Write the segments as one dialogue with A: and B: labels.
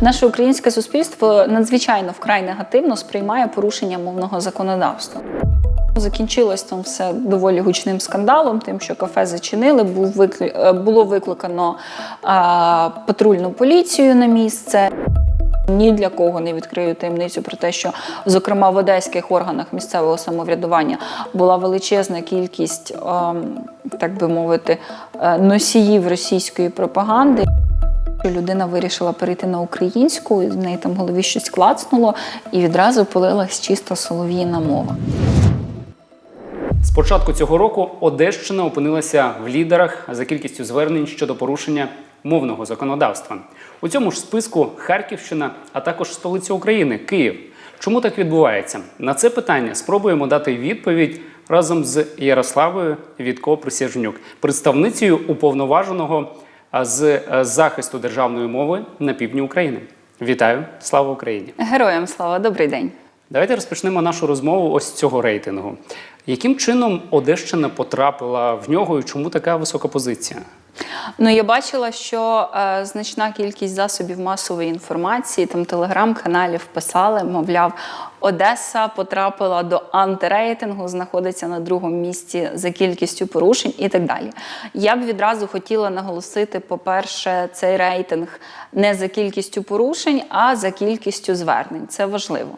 A: Наше українське суспільство надзвичайно вкрай негативно сприймає порушення мовного законодавства. Закінчилось там все доволі гучним скандалом, тим, що кафе зачинили, був викли... е, було викликано а, патрульну поліцію на місце. Ні для кого не відкрию таємницю про те, що, зокрема, в одеських органах місцевого самоврядування була величезна кількість, ем, так би мовити, е, носіїв російської пропаганди. Людина вирішила перейти на українську, і в неї там в голові щось клацнуло, і відразу полилась чисто солов'їна мова.
B: З початку цього року Одещина опинилася в лідерах за кількістю звернень щодо порушення мовного законодавства. У цьому ж списку Харківщина, а також столиця України Київ. Чому так відбувається? На це питання спробуємо дати відповідь разом з Ярославою Вітко Присяжнюк, представницею уповноваженого з е, захисту державної мови на півдні України. Вітаю! Слава Україні!
A: Героям слава, добрий день.
B: Давайте розпочнемо нашу розмову ось цього рейтингу. Яким чином Одещина потрапила в нього і чому така висока позиція?
A: Ну, я бачила, що е, значна кількість засобів масової інформації, там телеграм-каналів писали, мовляв, Одеса потрапила до антирейтингу, знаходиться на другому місці за кількістю порушень і так далі. Я б відразу хотіла наголосити, по-перше, цей рейтинг не за кількістю порушень, а за кількістю звернень. Це важливо.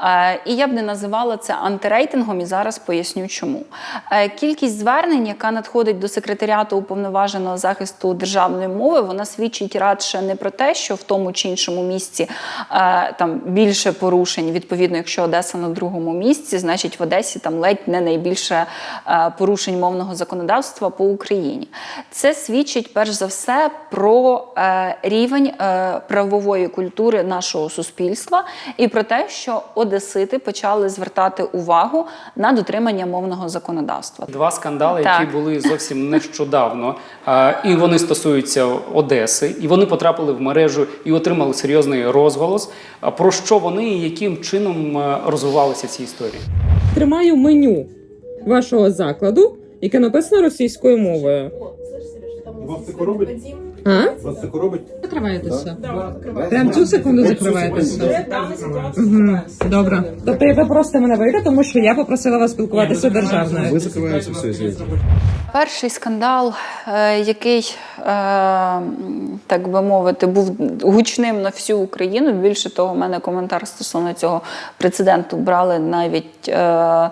A: Е, і я б не називала це антирейтингом, і зараз поясню чому. Е, кількість звернень, яка надходить до секретаріату уповноваженого захисту державної мови, вона свідчить радше не про те, що в тому чи іншому місці е, там більше порушень. Відповідно, якщо Одеса на другому місці, значить в Одесі там ледь не найбільше е, порушень мовного законодавства по Україні. Це свідчить перш за все про е, рівень е, правової культури нашого суспільства і про те, що одесити почали звертати увагу на дотримання мовного законодавства.
B: Два скандали,
A: Так.
B: які були зовсім нещодавно, і вони стосуються Одеси, і вони потрапили в мережу і отримали серйозний розголос. Про що вони і яким чином е, розвивалися ці історії?
C: Тримаю меню вашого закладу, яке написано російською мовою.
D: Вам це коробить?
C: А?
D: Вас це коробить?
C: Закриваєтеся. Прям цю секунду закриваєтеся. Угу. Добре. Тобто ви просто мене вийде, тому що я попросила вас спілкуватися державною.
D: Ви закриваєтеся, все, извините.
A: Перший скандал, е, який, е, так би мовити, був гучним на всю Україну. Більше того, в мене коментар стосовно цього прецеденту брали навіть е,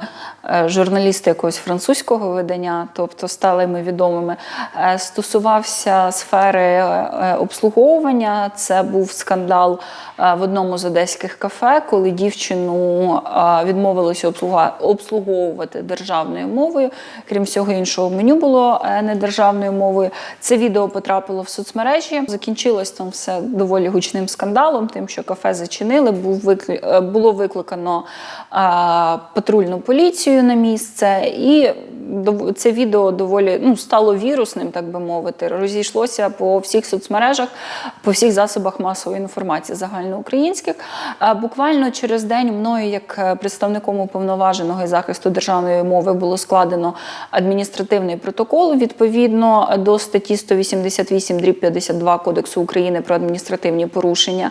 A: журналісти якогось французького видання, тобто сталими відомими. Е, Стосувався сфери обслуговування. Це був скандал е, в одному з одеських кафе, коли дівчину е, відмовилося обслуговувати державною мовою. Крім всього іншого, меню було е, не державною мовою. Це відео потрапило в соцмережі. Закінчилось там все доволі гучним скандалом, тим, що кафе зачинили. Був було викликано патрульну поліцію на місце, і це відео доволі ну, стало вірусним, так би мовити. Розійшлося по всіх соцмережах, по всіх засобах масової інформації загальноукраїнських. Буквально через день мною, як е, представником уповноваженого захисту державної мови, було складено адміністративний протокол відповідно до статті 188 дріб 52 Кодексу України про адміністративні порушення.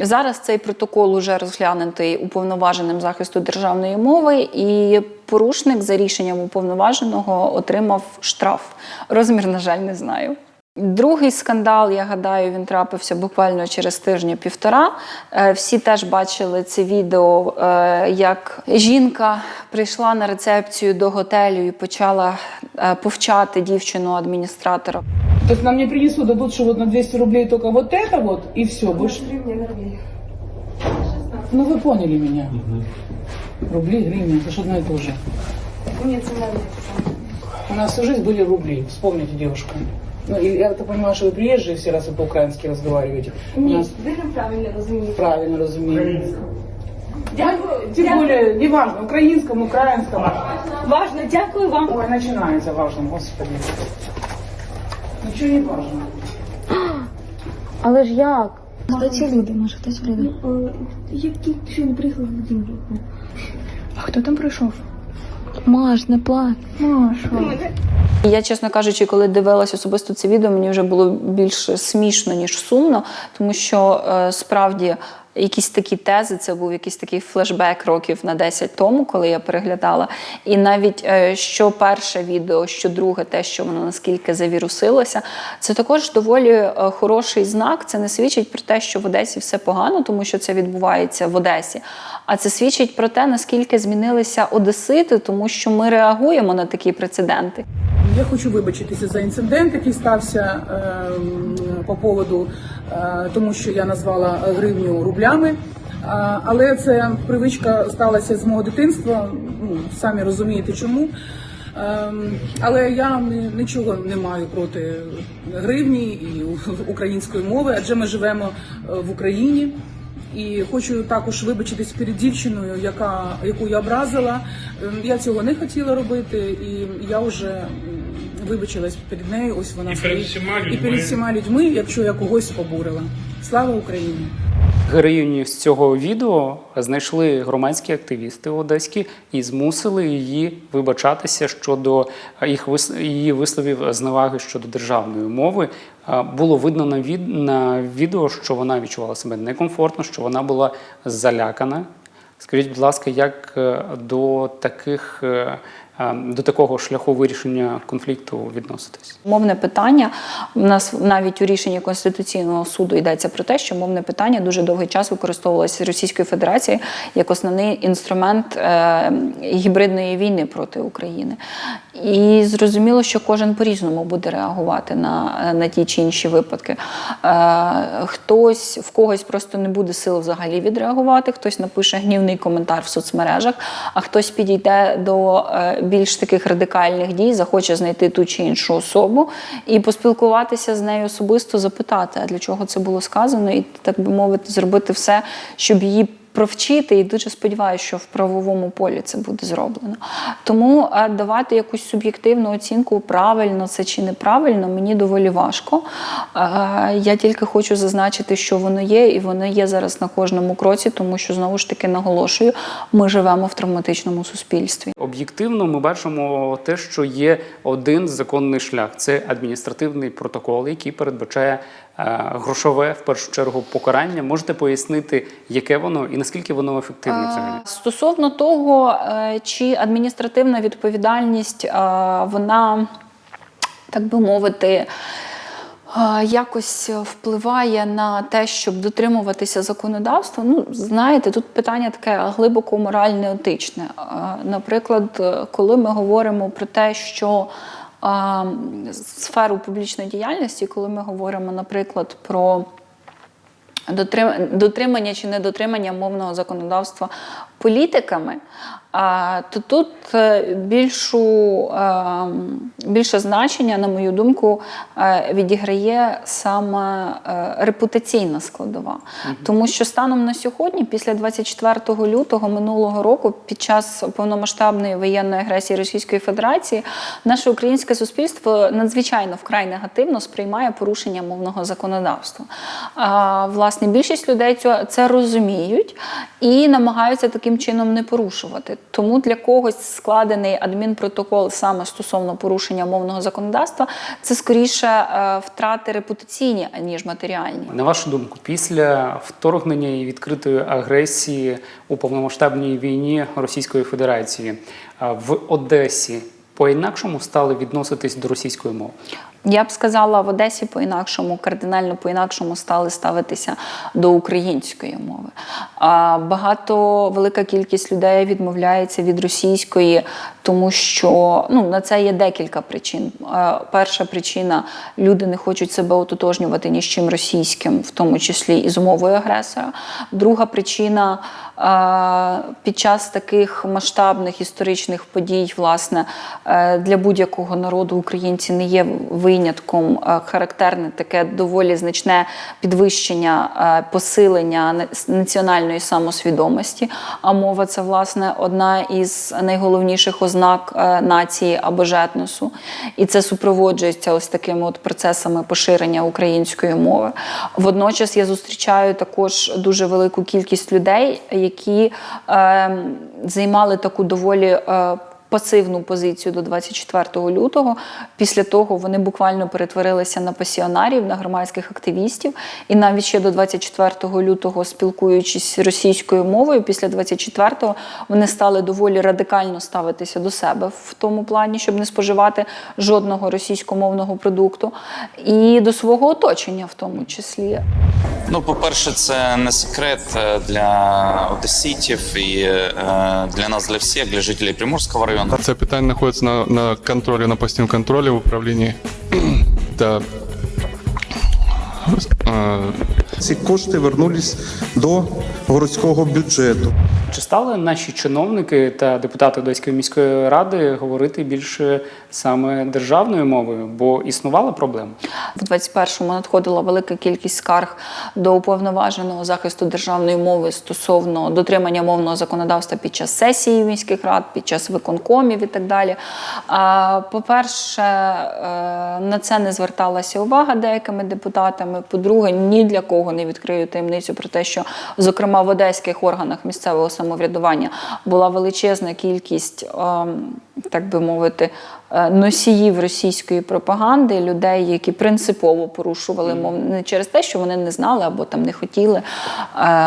A: Зараз цей протокол уже розглянутий уповноваженим захисту державної мови, і порушник за рішенням уповноваженого отримав штраф. Розмір, на жаль, не знаю. Другий скандал, я гадаю, він трапився буквально через тижня-півтора. Е, Всі теж бачили це відео, е, як жінка прийшла на рецепцію до готелю і почала е, повчати дівчину адміністратора.
E: То есть нам не принесут, дадут, что вот на 200 рублей только вот это вот, и все, больше... Ну вы поняли меня Рубли, гривны, это же одно и то же. У нас всю жизнь были рубли, вспомните, девушка. Ну, и я так понимаю, что вы приезжие все раз вы по-украински разговариваете. У
F: Ні,
E: нас
F: ви неправильно розумієте.
E: правильно разумеется.
F: Дякую.
E: Тем более, неважно, украинском, украинском.
F: Важно, дякую вам.
E: Ой, начинается важно, господи. Ничего не важно.
F: Але ж як?
G: Хто ці люди? Може, хто ці люди?
F: Які що не приїхали в Володимир?
G: А хто там прийшов? Маш, не плач.
A: Маша. Я, чесно кажучи, коли дивилася особисто це відео, мені вже було більш смішно, ніж сумно, тому що е, справді. Якісь такі тези, це був якийсь такий флешбек років на 10 тому, коли я переглядала. І навіть е, що перше відео, що друге, те, що воно наскільки завірусилося, це також доволі е, хороший знак. Це не свідчить про те, що в Одесі все погано, тому що це відбувається в Одесі. А це свідчить про те, наскільки змінилися одесити, тому що ми реагуємо на такі прецеденти.
E: Я хочу вибачитися за інцидент, який стався ем, по поводу, е, тому що я назвала гривню рублями. Е, Але це привичка сталася з мого дитинства. Ну, самі розумієте чому. Ем, Але я нічого не маю проти гривні і української мови, адже ми живемо е, в Україні. І хочу також вибачитись перед дівчиною, яка яку я образила. Ем, Я цього не хотіла робити, і я вже вибачилась перед нею. Ось вона
H: І перед всіма
E: і перед всіма людьми, якщо я когось обурила. Слава Україні!
B: Героїню з цього відео знайшли громадські активісти одеські і змусили її вибачатися щодо їх її висловів зневаги щодо державної мови. Було видно на від на відео, що вона відчувала себе некомфортно, що вона була залякана. Скажіть, будь ласка, як е, до таких е, до такого шляху вирішення конфлікту відноситесь?
A: Мовне питання у нас навіть у рішенні Конституційного суду йдеться про те, що мовне питання дуже довгий час використовувалося Російською Федерацією як основний інструмент е, гібридної війни проти України. І зрозуміло, що кожен по-різному буде реагувати на, на ті чи інші випадки. Е, хтось в когось просто не буде сил взагалі відреагувати, хтось напише гнівний коментар в соцмережах, а хтось підійде до е, більш таких радикальних дій, захоче знайти ту чи іншу особу і поспілкуватися з нею особисто, запитати, а для чого це було сказано, і так би мовити, зробити все, щоб її. Провчити і дуже сподіваюся, що в правовому полі це буде зроблено. Тому е, давати якусь суб'єктивну оцінку, правильно це чи неправильно, мені доволі важко. Е, Я тільки хочу зазначити, що воно є, і воно є зараз на кожному кроці, тому що знову ж таки наголошую, ми живемо в травматичному суспільстві.
B: Об'єктивно, ми бачимо те, що є один законний шлях це адміністративний протокол, який передбачає грошове в першу чергу покарання. Можете пояснити, яке воно і наскільки воно ефективне взагалі?
A: Стосовно того, е, чи адміністративна відповідальність, е, вона, так би мовити, е, Якось впливає на те, щоб дотримуватися законодавства. Ну, знаєте, тут питання таке глибоко морально-етичне. Е, Наприклад, е, коли ми говоримо про те, що е, сферу публічної діяльності, коли ми говоримо, наприклад, про дотримання чи недотримання мовного законодавства політиками, то тут е, більшу, е, більше значення, на мою думку, е, відіграє саме репутаційна складова. Тому що станом на сьогодні, після 24 лютого минулого року, під час повномасштабної воєнної агресії Російської Федерації, наше українське суспільство надзвичайно вкрай негативно сприймає порушення мовного законодавства. Власне, більшість людей це розуміють і намагаються таким чином не порушувати. Тому для когось складений адмінпротокол саме стосовно порушення мовного законодавства, це скоріше е, втрати репутаційні, аніж матеріальні.
B: На вашу думку, після вторгнення і відкритої агресії у повномасштабній війні Російської Федерації в Одесі по-інакшому стали відноситись до російської мови?
A: Я б сказала, в Одесі по-інакшому, кардинально по-інакшому стали ставитися до української мови. Багато велика кількість людей відмовляється від російської, тому що ну, на це є декілька причин. Перша причина люди не хочуть себе ототожнювати ні з чим російським, в тому числі і з мовою агресора. Друга причина під час таких масштабних історичних подій, власне, е, для будь-якого народу українці не є винятком. Е, Характерне таке доволі значне підвищення, е, посилення національної самосвідомості. А мова це власне одна із найголовніших ознак е, нації або ж етносу. І це супроводжується ось такими от процесами поширення української мови. Водночас я зустрічаю також дуже велику кількість людей, які е, займали таку доволі. Е, пасивну позицію до 24 лютого. Після того вони буквально перетворилися на пасіонарів, на громадських активістів. І навіть ще до 24 лютого, спілкуючись російською мовою, після 24-го вони стали доволі радикально ставитися до себе в тому плані, щоб не споживати жодного російськомовного продукту, і до свого оточення, в тому числі.
H: Ну, по-перше, це не секрет е, для одеситів і е, для нас, для всіх, для жителів Приморського району.
D: Це питання знаходиться на, на контролі, на постійному контролі в управлінні. Та, е,
I: Ці кошти вернулись до городського бюджету.
B: Чи стали наші чиновники та депутати Одеської міської ради говорити більше саме державною мовою? Бо існувала проблема?
A: В 21-му надходила велика кількість скарг до уповноваженого захисту державної мови стосовно дотримання мовного законодавства під час сесії міських рад, під час виконкомів і так далі. А, По-перше, е, на це не зверталася увага деякими депутатами. По-друге, ні для кого не відкрию таємницю про те, що, зокрема, в одеських органах місцевого самоврядування була величезна кількість, ем, так би мовити, е, носіїв російської пропаганди, людей, які принципово порушували мов не через те, що вони не знали або там не хотіли, е,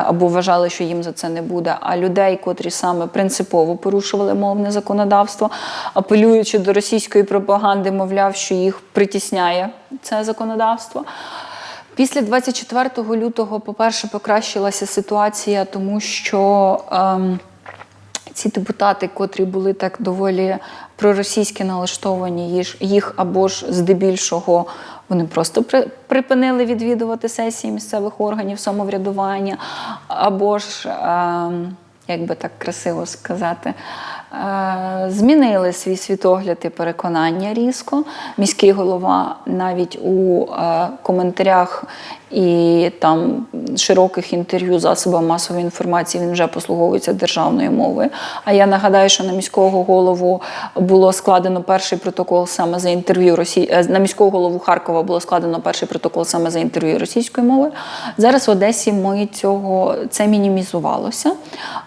A: або вважали, що їм за це не буде. А людей, котрі саме принципово порушували мовне законодавство, апелюючи до російської пропаганди, мовляв, що їх притісняє це законодавство. Після 24 лютого, по-перше, покращилася ситуація, тому що ем, ці депутати, котрі були так доволі проросійськи налаштовані, їх або ж здебільшого вони просто припинили відвідувати сесії місцевих органів самоврядування, або ж, ем, як би так красиво сказати, змінили свій світогляд і переконання різко. Міський голова навіть у е, коментарях і там широких інтерв'ю засобам масової інформації він вже послуговується державною мовою. А я нагадаю, що на міського голову було складено перший протокол саме за інтерв'ю Росії е, на міського голову Харкова було складено перший протокол саме за інтерв'ю російською мовою. Зараз в Одесі ми цього це мінімізувалося.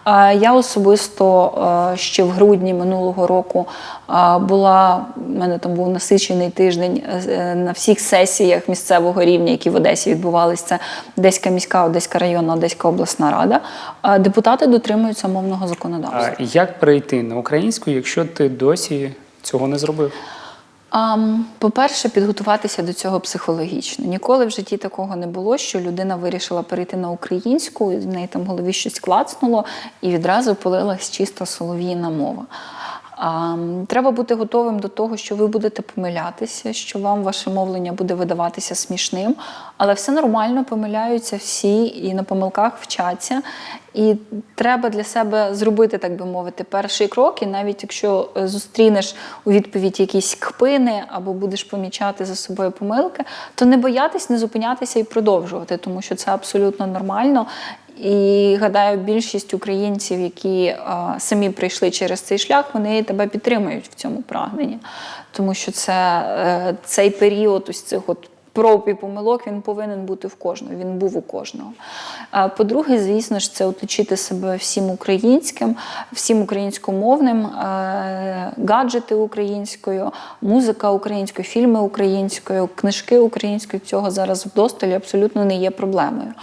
A: Е, Я особисто е, ще в грудні минулого року е, була в мене там був насичений тиждень е, на всіх сесіях місцевого рівня, які в Одесі відбувалися. Це Одеська міська, Одеська районна, Одеська обласна рада. Е, Депутати дотримуються мовного законодавства.
B: А як перейти на українську, якщо ти досі цього не зробив?
A: По-перше, підготуватися до цього психологічно. Ніколи в житті такого не було, що людина вирішила перейти на українську, в неї там в голові щось клацнуло, і відразу полилась чиста солов'їна мова. Треба бути готовим до того, що ви будете помилятися, що вам ваше мовлення буде видаватися смішним, але все нормально, помиляються всі і на помилках вчаться. І треба для себе зробити, так би мовити, перший крок. І навіть якщо е, зустрінеш у відповідь якісь кпини або будеш помічати за собою помилки, то не боятись, не зупинятися і продовжувати, тому що це абсолютно нормально. І гадаю, більшість українців, які е, самі прийшли через цей шлях, вони тебе підтримують в цьому прагненні, тому що це е, цей період ось цих от. Проб і помилок він повинен бути в кожного. Він був у кожного. А По-друге, звісно ж, це оточити себе всім українським, всім українськомовним, е, гаджети українською, музика українською, фільми українською, книжки українською. Цього зараз вдосталь абсолютно не є проблемою.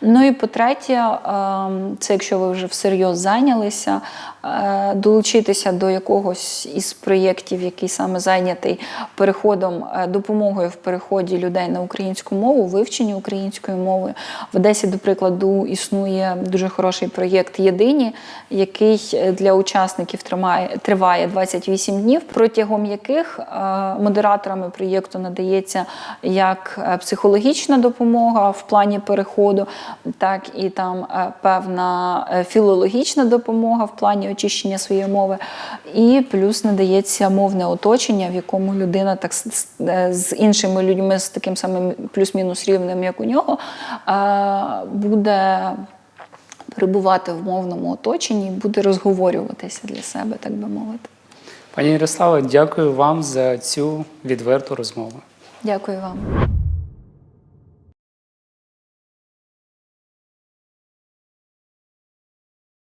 A: Ну і по-третє, е, це якщо ви вже всерйоз зайнялися, е, долучитися до якогось із проєктів, який саме зайнятий переходом, допомогою в переході людей на українську мову, вивченні української мови. В Одесі, до прикладу, існує дуже хороший проєкт Єдині, який е, для учасників тримає, триває 28 днів, протягом яких е, модераторами проєкту надається як е, психологічна допомога в плані переходу, так і там певна філологічна допомога в плані очищення своєї мови, і плюс надається мовне оточення, в якому людина так з іншими людьми таким самим плюс-мінус рівнем, як у нього, буде перебувати в мовному оточенні, і буде розговорюватися для себе, так би мовити.
B: Пані Ярославе, дякую вам за цю відверту розмову.
A: Дякую вам.